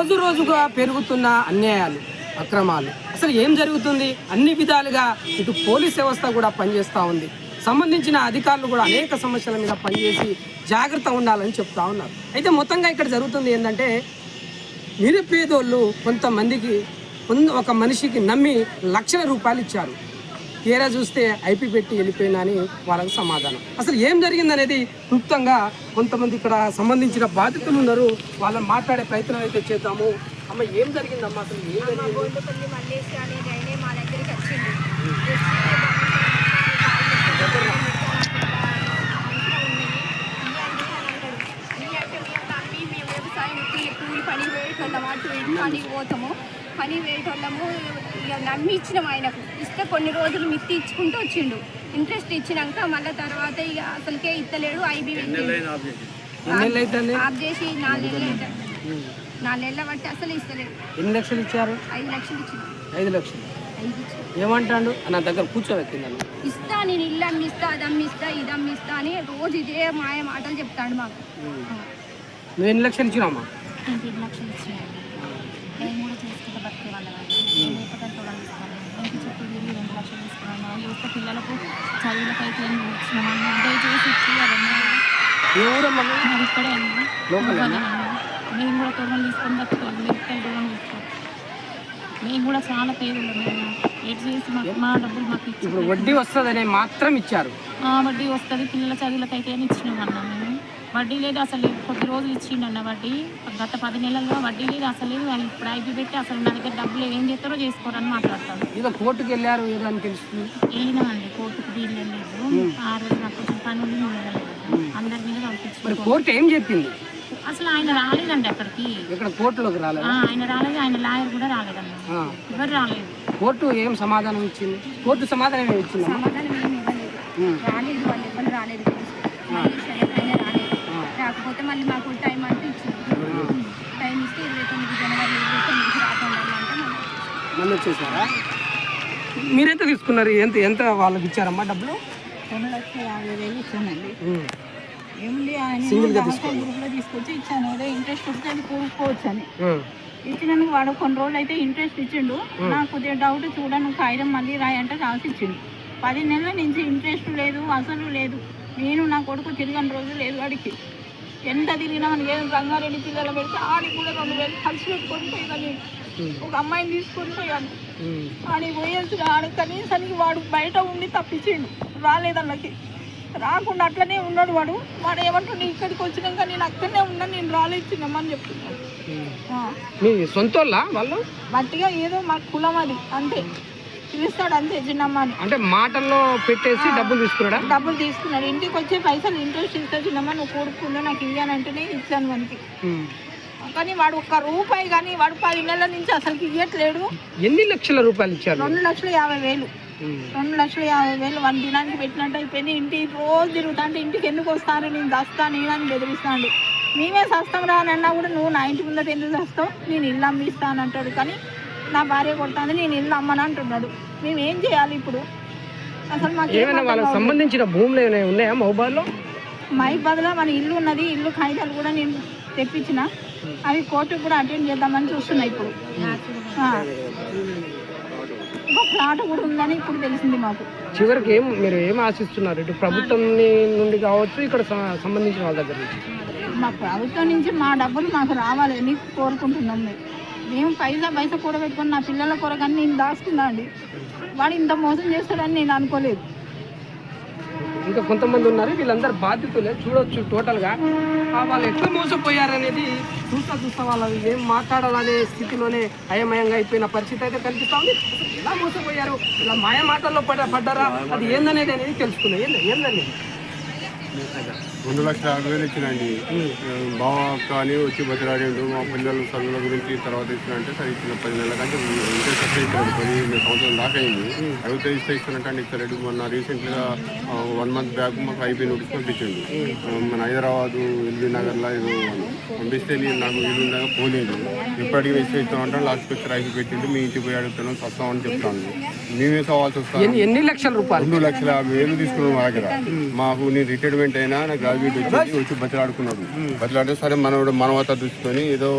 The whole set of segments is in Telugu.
రోజు రోజుగా పెరుగుతున్న అన్యాయాలు అక్రమాలు. అసలు ఏం జరుగుతుంది? అన్ని విధాలుగా ఇటు పోలీస్ వ్యవస్థ కూడా పనిచేస్తూ ఉంది. సంబంధించిన అధికారులు కూడా అనేక సమస్యల మీద పనిచేసి జాగ్రత్త ఉండాలని చెప్తా ఉన్నారు. అయితే మొత్తంగా ఇక్కడ జరుగుతుంది ఏంటంటే నిరుపేదోళ్ళు కొంతమందికి ఒక మనిషికి నమ్మి లక్షల రూపాయలు ఇచ్చారు. తీరా చూస్తే ఐపీ పెట్టి వెళ్ళిపోయినా అని వాళ్ళకి సమాధానం. అసలు ఏం జరిగిందనేది క్లుప్తంగా కొంతమంది ఇక్కడ సంబంధించిన బాధితులు ఉన్నారు. వాళ్ళని మాట్లాడే ప్రయత్నం అయితే చేద్దాము. అమ్మ ఏం జరిగిందమ్మా? అసలు ఏం జరిగింది? పని వేయటోళ్ళం అటు ఇటు పనికి పోతాము పని వేయటోళ్ళము ఇక నమ్మి ఇచ్చినాం ఆయనకు. ఇస్తే కొన్ని రోజులు మిత్తి ఇచ్చుకుంటూ వచ్చిండు. ఇంట్రెస్ట్ ఇచ్చినాక మళ్ళీ తర్వాత ఇక అసలుకే ఇత్తలేడు ఐబీ ఆఫ్ చేసి? నాలుగేళ్ళు నాలుగేళ్ళ బట్టి అసలు ఇస్తలేడు. ఎన్ని లక్షలు ఇచ్చారు? ఐదు లక్షలు ఇచ్చిన. ఐదు లక్షలు. ఏమంటాడు? నా దగ్గర కూర్చోబెట్టిందని ఇస్తా నేను ఇల్లు అమ్మిస్తా అది అమ్మిస్తా ఇది అమ్మిస్తా అని రోజు ఇదే మాయ మాటలు చెప్తాడు మాకు. నువ్వు ఎన్ని లక్షలు ఇచ్చినావమ్మా? లక్షలు నేను కూడా చేసుకుంటా బతికే వాళ్ళని నేను లేకపోతే చూడాలి ఇంటి చుట్టూ తిరిగి రెండు లక్షలు చూస్తే పిల్లలకు చదువులకైతే ఏం ఇచ్చినాము ముద్ద చేసి ఇచ్చి అవన్నీ ఏ ఊరమ్మా నువ్వు? మరి ఇక్కడే అన్నా? మేము కూడా తొడవలు తీసుకొని బతుకోవాలి మిరపకాయలు తొడవలు తీసుకోవాలి మేము కూడా చాలా పేదలు మేము ఎటు చేసి మాకు మా డబ్బులు మాకు ఇచ్చి ఇప్పుడు వడ్డీ వస్తుందనే మాత్రం ఇచ్చారు. ఆ, వడ్డీ వస్తుంది. పిల్లల చదువులకైతే అని ఇచ్చినామన్నా మేము? వడ్డీ లేదు అసలు. కొద్ది రోజులు ఇచ్చిండన్న వడ్డీ. గత పది నెలలుగా వడ్డీ లేదు అసలు లేదు. వాళ్ళు ఇప్పుడు ఐపీ పెట్టి అసలు నా దగ్గర డబ్బులు ఏం చేస్తారో చేసుకోరని మాట్లాడతాను ఏదో కోర్టుకు వెళ్ళారు తెలుస్తుంది. వెళ్ళినామండి. కోర్టుకు వీళ్ళు వెళ్ళలేదు ఆ రోజు నాకు కొంచెం పని అందరి మీద కోర్టు ఏం చెప్పింది? అసలు ఆయన రాలేదండి అక్కడికి ఇక్కడ కోర్టులోకి రాలేదు? ఆయన రాలేదు. ఆయన లాయర్ కూడా రాలేదన్న ఆ. ఎవరు రాలేదు. కోర్టు ఏం సమాధానం ఇచ్చింది? కోర్టు సమాధానం ఏమి ఇచ్చిందమ్మా? సమాధానం ఏమి ఇవ్వలేదు. ఉమ్. రాలేదు. వాళ్ళు ఎవరు ఆయన రాలేదు రాకపోతే మళ్ళీ మాకు టైం అంటే ఇచ్చింది టైం ఇస్తే ఇరవై తొమ్మిది జనవరి ఇరవై తొమ్మిదికి రాకుండా అంటే వచ్చేసారా? మీరెంత తీసుకున్నారు? ఎంత ఎంత వాళ్ళకి ఇచ్చారమ్మా డబ్బులు? రెండు లక్షల యాభై వేలు ఇచ్చానండి. ఏముంది గ్రూప్లో తీసుకొచ్చి ఇచ్చాను. ఏదో ఇంట్రెస్ట్ వస్తే అది కూడుకోవచ్చు అని. ఇచ్చినందుకు వాడు కొన్ని రోజులు అయితే ఇంట్రెస్ట్ ఇచ్చిండు. నాకు కొద్దిగా డౌట్ చూడను కాగితం మళ్ళీ రాయి అంటే రాసి ఇచ్చిండు. పది నెలల నుంచి ఇంట్రెస్ట్ లేదు అసలు లేదు. నేను నా కొడుకు తిరగని రోజు లేదు వాడికి. ఎంత తిరిగినా మనకి ఏదో రంగారెడ్డి పిల్లలు పెడితే ఆడికి కూడా రెండు వేలు ఖర్చు పెట్టుకొని పోయినా నేను ఒక అమ్మాయిని తీసుకొని పోయాను. ఆడికి పోయేసి ఆడ కనీసానికి వాడు బయట ఉండి తప్పించిండు. రాలేదన్నకి రాకుండా అట్లనే ఉన్నాడు వాడు. వాడు ఏమంటుండే ఇక్కడికి వచ్చినాక నేను అక్కడనే ఉన్నా నేను రాలేదు చిన్నమ్మని చెప్తున్నాను సొంతోళ్ళ వాళ్ళు? మట్టిగా ఏదో మా కులం అది అంతే. పిలుస్తాడు అంతే చిన్నమ్మ అని అంటే మాటల్లో పెట్టేసి డబ్బులు తీసుకున్నాడా? డబ్బులు తీసుకున్నాడు. ఇంటికి వచ్చే పైసలు ఇంట్రెస్ట్ ఇస్తా చిన్నమ్మ నువ్వు కొడుకుందో నాకు ఇయ్యానంటేనే ఇచ్చాను మనకి. కానీ వాడు ఒక్క రూపాయి కానీ వాడు పది నెలల నుంచి అసలుకి ఇవ్వట్లేడు ఎన్ని లక్షల రూపాయలు ఇచ్చారు? రెండు లక్షల యాభై వేలు. రెండు లక్షల యాభై వేలు వన్ దినానికి పెట్టినట్టు అయిపోయింది. ఇంటి రోజు తిరుగుతా అంటే ఇంటికి ఎందుకు వస్తాను? నేను చస్తాను నేను అని బెదిరిస్తాడు మేమే సస్తాం రా అని అన్నా కూడా నువ్వు నా ఇంటి ముందట ఎందుకు చస్తావు? నేను ఇల్లు అమ్మిస్తాను అంటాడు. కానీ నా భార్య కొడుతుంది నేను ఇల్లు అమ్మను అంటున్నాడు. మేము ఏం చేయాలి ఇప్పుడు? అసలు మాకు ఏమైనా వాళ్ళకి. సంబంధించిన భూములు ఏమైనా ఉన్నాయా మొబైల్లో మహిబాద్లో మన ఇల్లు ఉన్నది ఇల్లు కాగితాలు కూడా నేను తెప్పించిన. అవి కోర్టుకు కూడా అటెండ్ చేద్దామని చూస్తున్నా ఇప్పుడు. ఒక ప్లాట్ కూడా ఉందని ఇప్పుడు తెలిసింది మాకు. చివరికి ఏం మీరు ఏం ఆశిస్తున్నారు? ఇటు ప్రభుత్వం నుండి కావచ్చు ఇక్కడ సంబంధించిన వాళ్ళ దగ్గర నుంచి? మా ప్రభుత్వం నుంచి మా డబ్బులు మాకు రావాలని కోరుకుంటున్నాం మేము. మేము పైసా పైసా కూడబెట్టుకొని నా పిల్లల కొరకని నేను దాచుకున్నా అండి. వాడు ఇంత మోసం చేస్తాడని నేను అనుకోలేదు. ఇంకా కొంతమంది ఉన్నారు వీళ్ళందరూ బాధితులే చూడొచ్చు టోటల్గా. వాళ్ళు ఎట్లా మోసపోయారనేది చూస్తా చూస్తా వాళ్ళు ఏం మాట్లాడాలనే స్థితిలోనే అయమయంగా అయిపోయిన పరిస్థితి అయితే కనిపిస్తా ఉంది ఎలా మోసపోయారు? ఇలా మాయ మాటల్లో పడ పడ్డారా? అది ఏందనేది అనేది తెలుసుకున్నాయి ఏందండి? రెండు లక్షల యాభై వేలు ఇచ్చినండి బావ అని వచ్చి బతిరాడిండు మా పిల్లల చదువుల గురించి తర్వాత ఇచ్చిన అంటే సరే ఇచ్చిన పది నెలల కంటే ఇంట్రెస్ట్ ఇచ్చాడు పదిహేను సంవత్సరం దాకా అయింది. అయితే ఇస్తే ఇస్తానంటే ఇస్తాడు మొన్న రీసెంట్గా వన్ మంత్ బ్యాక్ మాకు ఐపీ నోటీస్ పంపించిండు మన హైదరాబాద్ ఎల్బీ నగర్లో ఏదో పంపిస్తే నేను నాకు వీలు ఉండగా పోలేదు. ఇప్పటికీ ఇస్తే ఇస్తామంటే లాస్ట్కి వచ్చి రైతు పెట్టిండు మీ ఇంటికి పోయి అడుగుతాను వస్తామని చెప్తాను మేమే సవాల్సి వస్తాం? ఎన్ని ఎన్ని లక్షల రూపాయలు? రెండు లక్షల యాభై వేలు తీసుకున్నాం మా దగ్గర? మాకు నేను రిటైర్మెంట్ అయినా నాకు గ్రాడ్యుయేట్ వచ్చింది వచ్చి బతిలాడుకున్నాడు. బతిలాడితే సరే మనోడు మనవత దృష్టితోని ఏదో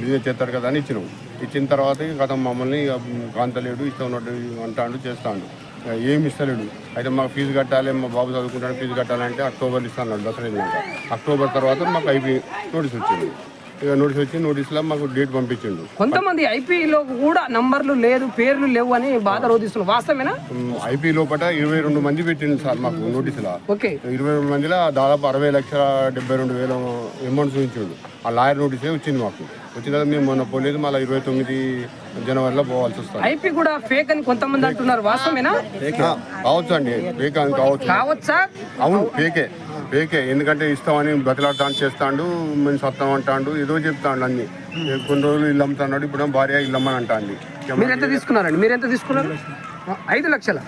బిజినెస్ చేస్తారు కదా అని ఇచ్చినాం. ఇచ్చిన తర్వాత ఇక కథ మమ్మల్ని ఇక కాంతలేడు ఇష్టం ఉన్నట్టు అంటాడు చేస్తాడు. ఇక ఏమి ఇస్తలేడు. అయితే మాకు ఫీజు కట్టాలి మా బాబు చదువుకుంటాడు ఫీజు కట్టాలంటే అక్టోబర్ ఇస్తాను దసరా అక్టోబర్ తర్వాత మాకు అయిపోయి నోటీస్ వచ్చింది. ఇక నోటీస్ వచ్చి నోటీస్లో మాకు డేట్ పంపించిండు. కొంతమంది ఐపీలో కూడా నంబర్లు లేదు పేర్లు లేవు అని బాధ రోధిస్తున్నారు. వాస్తవేనా ఐపీ లోపల ఇరవై రెండు మంది పెట్టిండు సార్ మాకు నోటీసులో. ఓకే. ఇరవై రెండు మందిలో దాదాపు అరవై లక్షల డెబ్బై రెండు వేల అమౌంట్ చూపించాడు. ఆ లాయర్ నోటీసే వచ్చింది మాకు. వచ్చిన తర్వాత మేము మొన్న పోలేదు మళ్ళీ ఇరవై తొమ్మిది జనవరిలో పోవాల్సి వస్తుంది. ఐపీ కూడా ఫేక్ అని కొంతమంది అంటున్నారు. వాస్తవేనా కావచ్చు అండి ఫేక్ అని కావచ్చు. కావచ్చా? అవును ఫేకే ఫేకే ఎందుకంటే ఇస్తామని బతిలాడతాను చేస్తాడు మేము సత్తం అంటాడు ఏదో చెప్తాడు అన్ని. కొన్ని రోజులు ఇల్లు అమ్ముతున్నాడు ఇప్పుడు భార్య ఇల్లు అమ్మని అంటాండి మీరు ఎంత తీసుకున్నారండి? మీరు ఎంత తీసుకున్నారు? ఐదు లక్షల.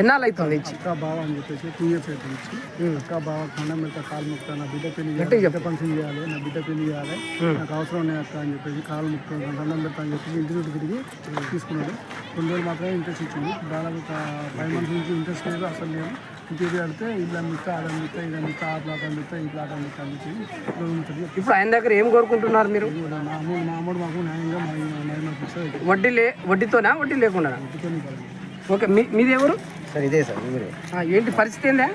ఎన్నాళ్ళు అవుతుంది ఇచ్చి? అక్క బావ అని చెప్పేసి టూ ఇయర్స్ అవుతుంది ఇచ్చి. అక్క బావ కాలు ముక్తా నా బిడ్డ పెళ్ళి చేయాలి బిడ్డ ఫంక్షన్ చేయాలి నా బిడ్డ పెళ్ళి చేయాలి. నాకు అవసరం ఉన్నాయి అక్క అని చెప్పేసి కాలు ముక్తా ఖండం పెడతా అని చెప్పేసి ఇంటి చుట్టూ తిరిగి తీసుకున్నాడు. కొన్ని రోజులు మాత్రమే ఇంట్రెస్ట్ ఇచ్చింది. దాదాపు ఒక ఫైవ్ మంత్స్ నుంచి ఇంట్రెస్ట్ లేదు అసలు లేదు. ఇంటికి కడితే ఇల్లు అమ్మిస్తా అది అమ్మిస్తా ఇది అమ్మిస్తా ఆ ప్లాట్ అమ్మిస్తా ఈ ప్లాట్ అమ్మిస్తా ఇప్పుడు ఆయన దగ్గర ఏం కోరుకుంటున్నారు మీరు? మా మా మాకు న్యాయంగా వడ్డీ లే వడ్డీతోనా వడ్డీ లేకుండా ఓకే మీ మీది ఎవరు? సార్ ఇదే సార్ ఊరే. ఆ, ఏంటి పరిస్థితి ఏందా?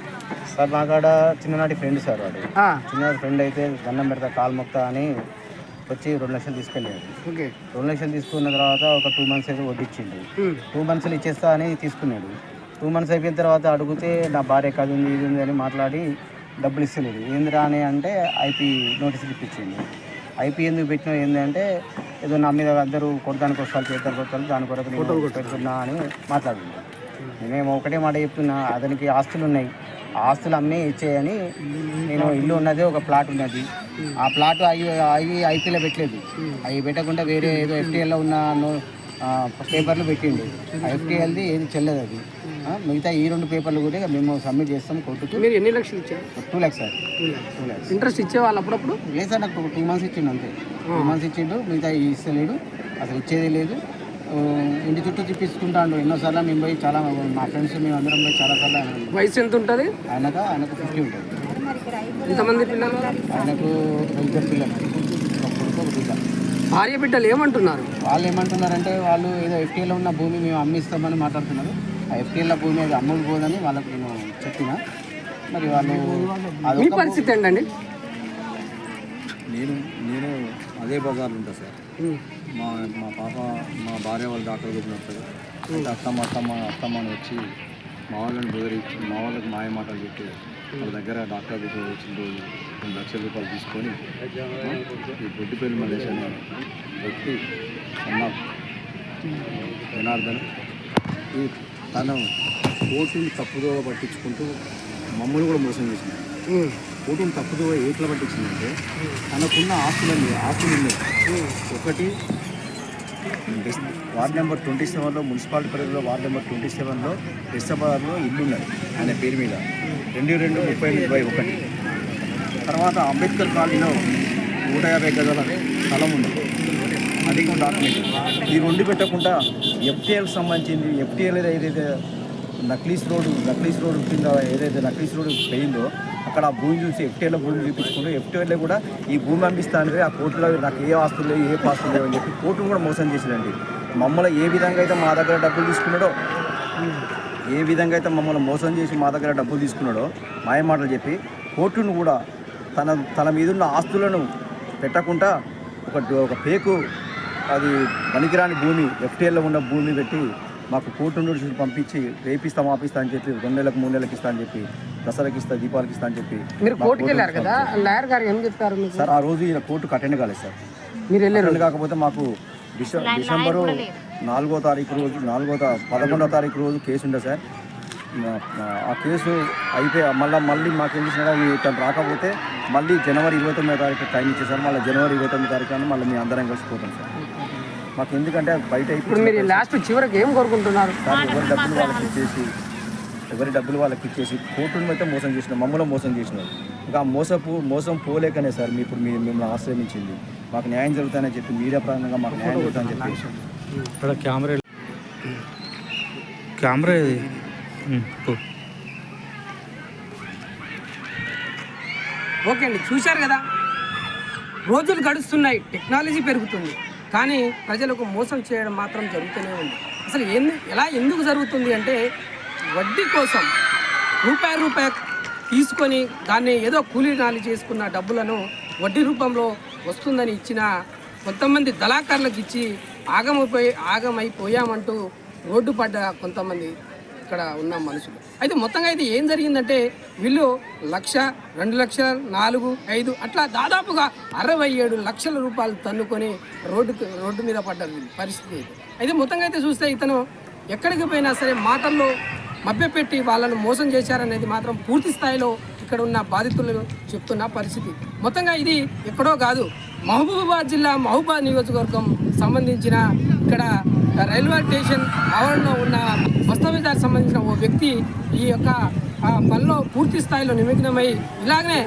సార్ మా కాడ చిన్ననాటి ఫ్రెండ్ సార్ వాడు. ఆ, చిన్ననాటి ఫ్రెండ్ అయితే దండం పెడతా కాలు మొక్తా అని వచ్చి రెండు లక్షలు తీసుకెళ్ళాడు. ఓకే. రెండు లక్షలు తీసుకున్న తర్వాత ఒక టూ మంత్స్ అయితే వడ్డిచ్చిండు ఉమ్, టూ మంత్స్లో ఇచ్చేస్తా అని తీసుకున్నాడు. టూ మంత్స్ అయిపోయిన తర్వాత అడిగితే నా భార్య కాదు ఉంది ఇది ఉంది అని మాట్లాడి డబ్బులు ఇస్తలేదు. ఏందిరా అని అంటే ఐపీ నోటీసులు ఇప్పించింది. ఐపీ ఎందుకు పెట్టినా ఏంది అంటే ఏదో నా మీద అందరూ కొడతానికి వస్తారు చేతానికి వస్తారు దాని కొరకు నేను పెడుతున్నా అని మాట్లాడింది. నేనేమో ఒకటే మాట చెప్తున్నా అతనికి ఆస్తులు ఉన్నాయి. ఆ ఆస్తులు అమ్మి ఇచ్చేయని నేను ఇల్లు ఉన్నది ఒక ప్లాట్ ఉన్నది. ఆ ప్లాట్ అవి అవి ఐపీలో పెట్టలేదు. అవి పెట్టకుండా వేరే ఏదో ఎఫ్టీఎల్లో ఉన్న పేపర్లు పెట్టిండు. ఆ ఎఫ్టీఎల్ది ఏది చెల్లదు అది. మిగతా ఈ రెండు పేపర్లు కూడా మేము సబ్మిట్ చేస్తాం కోర్టుకు. మీరు ఎన్ని లక్షలు ఇచ్చారు? Two lakhs sir. Two lakhs interest ఇచ్చేవాళ్ళు అప్పుడప్పుడు? లేదు సార్ నాకు టూ మంత్స్ ఇచ్చిండు అంతే. టూ మంత్స్ ఇచ్చిండు మిగతా ఇస్తలేడు. అసలు ఇచ్చేది లేదు. ఇంటి చుట్టూ తిప్పించుకుంటాడు ఎన్నోసార్లు మేము పోయి చాలా మా ఫ్రెండ్స్ మేము అందరం పోయి చాలాసార్లు ఆయన- వయసు ఎంత ఉంటుంది? ఆయనకు? ఆయనకు ఫిఫ్టీ ఉంటుంది. ఎంతమంది పిల్లలు? ఆయనకు ఇద్దరు పిల్లలు. ఒక కొడుకు ఒక బిడ్డ. భార్య బిడ్డలు ఏమంటున్నారు? వాళ్ళు ఏమంటున్నారంటే వాళ్ళు ఏదో ఎఫ్టీఎల్లో ఉన్న భూమి మేము అమ్మిస్తామని మాట్లాడుతున్నారు. ఎఫ్టీఎల్లో భూమి అది అమ్ముడు పోదని వాళ్ళకి నేను చెప్పిన. మరి వాళ్ళు మీ అదొక పరిస్థితి ఏంటండి? నేను నేను అదే బజార్లో ఉంటా సార్. మా మా పాప మా భార్య వాళ్ళ డాక్టర్ చెప్పినారు సార్ అంటే అత్తమ్మ అత్తమ్మ అత్తమ్మ అని వచ్చి మా వాళ్ళని బెదిరించి మా వాళ్ళకి మాయ మాటలు చెప్పి వాళ్ళ దగ్గర డాక్టర్ దగ్గర వచ్చిన రోజు రెండు లక్షల రూపాయలు తీసుకొని ఈ బొడ్డిపల్లి మలేష్ అనే వ్యక్తి అన్న జనార్దన్ ఈ తను కోర్టుని తప్పుదో పట్టించుకుంటూ మమ్మల్ని కూడా మోసం చేసినాడు ఉమ్, కోర్టుని తప్పుదో ఏట్లా పట్టించిందంటే తనకున్న ఆస్తులన్నీ ఆస్తులు ఉన్నాయి. ఒకటి వార్డ్ నెంబర్ ట్వంటీ సెవెన్లో మున్సిపాలిటీ పరిధిలో వార్డ్ నెంబర్ ట్వంటీ సెవెన్లో బెస్తబాద్లో ఇల్లు ఉన్నది ఆయన పేరు మీద. రెండు రెండు ముప్పై ఎనిమిది బై ఒకటి. తర్వాత అంబేద్కర్ కాలనీలో నూట యాభై గజాల స్థలం ఉంది అది కూడా డాక్యుమెంట్ ఈ రెండు పెట్టకుండా ఎఫ్టీఎల్కి సంబంధించింది ఎఫ్టీఎల్ ఏదైతే నక్లీస్ రోడ్డు నక్లీస్ రోడ్డు కింద ఏదైతే నక్లీస్ రోడ్డు పోయిందో అక్కడ ఆ భూమి చూసి ఎఫ్టీఎల్లో భూమి చూపించుకుంటూ ఎఫ్టీఎల్లో కూడా ఈ భూమి పంపిస్తానికి ఆ కోర్టులో నాకు ఏ ఆస్తులు లేవు ఏ పాస్తులు లేవు అని చెప్పి కోర్టును కూడా మోసం చేసిందండి. మమ్మల్ని ఏ విధంగా అయితే మా దగ్గర డబ్బులు తీసుకున్నాడో ఏ విధంగా అయితే మమ్మల్ని మోసం చేసి మా దగ్గర డబ్బులు తీసుకున్నాడో మాయ మాటలు చెప్పి కోర్టును కూడా తన తన మీదున్న ఆస్తులను పెట్టకుండా ఒక ఒక పేకు అది పనికిరాని భూమి ఎఫ్టీఎల్లో ఉన్న భూమి పెట్టి మాకు కోర్టు నోటీసులు పంపించి రేపిస్తాం ఆపిస్తా అని చెప్పి రెండు నెలలకు మూడు నెలలకు ఇస్తా అని చెప్పి దసరాకి ఇస్తా దీపావళికి ఇస్తా అని చెప్పి మీరు కోర్టుకి కోర్టు వెళ్ళారు కదా? లాయర్ గారు ఏం చెప్పారు సార్ ఆ రోజు ఈయన కోర్టుకు అటెండ్ కాలేదు సార్. మీరు వెళ్ళారు? కాకపోతే మాకు డిస డిసెంబరు నాలుగో తారీఖు రోజు నాలుగో పదకొండో తారీఖు రోజు కేసు ఉండే సార్. ఆ కేసు అయిపోయి మళ్ళీ మళ్ళీ మాకు ఏం చేసినా తను రాకపోతే మళ్ళీ జనవరి ఇరవై తొమ్మిదో తారీఖు టైం ఇచ్చేసారు. మళ్ళీ జనవరి ఇరవై తొమ్మిది తారీఖు అని మళ్ళీ మీ అందరం కలిసిపోతాం సార్. మాకు ఎందుకంటే అది బయట ఇప్పుడు మీరు లాస్ట్ చివరికి ఏం కోరుకుంటున్నారు? సార్ ఎవరి డబ్బులు వాళ్ళకి ఇచ్చేసి ఎవరి డబ్బులు వాళ్ళకి ఇచ్చేసి కోర్టును అయితే మోసం చేసిన మమ్మల్ని మోసం చేసినారు. ఇంకా ఆ మోసపు మోసం పోలేకనే సార్ మీ ఇప్పుడు మీరు మిమ్మల్ని ఆశ్రయించింది. మాకు న్యాయం జరుగుతానని చెప్పి మీడియా ప్రాంతంగా మాకు న్యాయం జరుగుతానని చెప్పి. కెమెరా ఇది. ఉమ్, పో. ఓకే అండి చూశారు కదా? రోజులు గడుస్తున్నాయి టెక్నాలజీ పెరుగుతుంది కానీ ప్రజలకు మోసం చేయడం మాత్రం జరుగుతూనే ఉంది. అసలు ఎందు ఎలా ఎందుకు జరుగుతుంది అంటే వడ్డీ కోసం రూపాయి రూపాయి తీసుకొని దాన్ని ఏదో కూలీ నాలి చేసుకున్న డబ్బులను వడ్డీ రూపంలో వస్తుందని ఇచ్చిన కొంతమంది దళాకారులకు ఇచ్చి ఆగమైపోయి ఆగమైపోయామంటూ రోడ్డు పడ్డ కొంతమంది ఇక్కడ ఉన్న మనుషులు. అయితే మొత్తంగా అయితే ఏం జరిగిందంటే వీళ్ళు లక్ష రెండు లక్షలు నాలుగు ఐదు అట్లా దాదాపుగా అరవై ఏడు లక్షల రూపాయలు తన్నుకొని రోడ్డుకు రోడ్డు మీద పడ్డారు వీళ్ళు పరిస్థితి అయితే అయితే మొత్తంగా అయితే చూస్తే ఇతను ఎక్కడికి పోయినా సరే మాటల్లో మభ్యపెట్టి వాళ్ళను మోసం చేశారనేది మాత్రం పూర్తి స్థాయిలో ఇక్కడ ఉన్న బాధితులు చెప్తున్న పరిస్థితి. మొత్తంగా ఇది ఎక్కడో కాదు మహబూబాబాద్ జిల్లా మహబూబాద్ నియోజకవర్గం సంబంధించిన ఇక్కడ రైల్వే స్టేషన్ ఆవరణలో ఉన్న వస్తవిదారికి సంబంధించిన ఓ వ్యక్తి ఈ యొక్క పనిలో పూర్తి స్థాయిలో నిమగ్నమై ఇలాగనే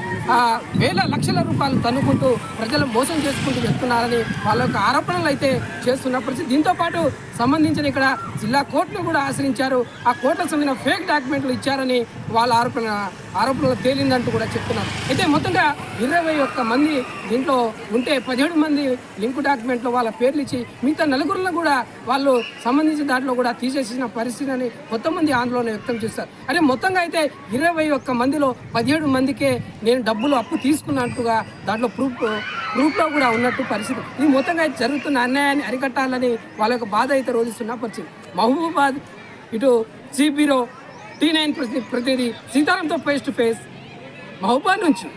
వేల లక్షల రూపాయలు తన్నుకుంటూ ప్రజలు మోసం చేసుకుంటూ వెళ్తున్నారని వాళ్ళ యొక్క ఆరోపణలు అయితే చేస్తున్న దీంతోపాటు దీంతో పాటు సంబంధించిన ఇక్కడ జిల్లా కోర్టును కూడా ఆశ్రయించారు. ఆ కోర్టుకు సంబంధించిన ఫేక్ డాక్యుమెంట్లు ఇచ్చారని వాళ్ళ ఆరోపణ ఆరోపణలు తేలిందంటూ కూడా చెప్తున్నారు. అయితే మొత్తంగా ఇరవై ఒక్క మంది దీంట్లో ఉంటే పదిహేడు మంది లింక్ డాక్యుమెంట్లో వాళ్ళ పేర్లు ఇచ్చి మిగతా నలుగురులను కూడా వాళ్ళు సంబంధించిన దాంట్లో కూడా తీసేసిన పరిస్థితిని కొంతమంది ఆందోళన వ్యక్తం చేస్తారు. అదే మొత్తంగా అయితే ఇరవై ఒక్క మందిలో పదిహేడు మందికే నేను డబ్బులు అప్పు తీసుకున్నట్టుగా దాంట్లో ప్రూఫ్ ప్రూఫ్లో కూడా ఉన్నట్టు పరిస్థితి. ఇది మొత్తంగా జరుగుతున్న అన్యాయాన్ని అరికట్టాలని వాళ్ళ యొక్క బాధ అయితే రోజుస్తున్న పరిస్థితి. మహబూబాబాద్ ఇటు సిబీరో టీ నైన్ ప్రతినిధి సీతారాంతో ఫేస్ టు ఫేస్ మహబూబాద్ నుంచి.